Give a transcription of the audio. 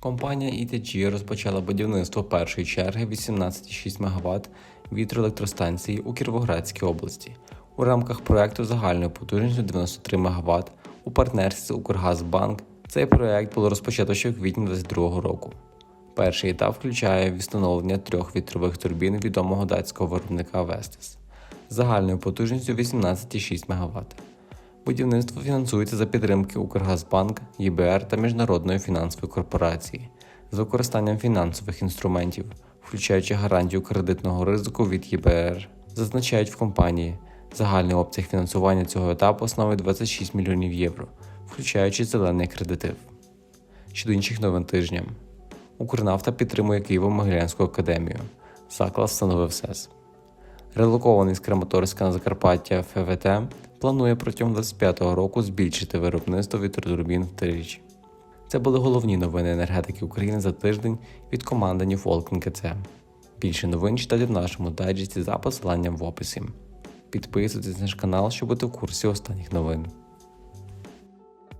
Компанія ETG розпочала будівництво першої черги 18,6 МВт вітроелектростанції у Кіровоградській області у рамках проекту загальною потужністю 93 МВт у партнерстві з Укргазбанк. Цей проект було розпочато ще в квітні 2022 року. Перший етап включає встановлення трьох вітрових турбін відомого датського виробника Vestas загальною потужністю 18,6 МВт. Будівництво фінансується за підтримки Укргазбанк, ЄБР та Міжнародної фінансової корпорації з використанням фінансових інструментів, включаючи гарантію кредитного ризику від ЄБР. Зазначають в компанії, загальний обсяг фінансування цього етапу становить 26 мільйонів євро, включаючи зелений кредитив. Щодо інших новин тижня. Укрнафта підтримує Києво-Могилянську академію. Заклад встановив СЕС. Релокований з Краматорська на Закарпаття ФВТ планує протягом 25-го року збільшити виробництво вітротурбін втричі. Це були головні новини енергетики України за тиждень від команди New Falcon KC. Більше новин читайте в нашому дайджесті за посиланням в описі. Підписуйтесь на наш канал, щоб бути в курсі останніх новин.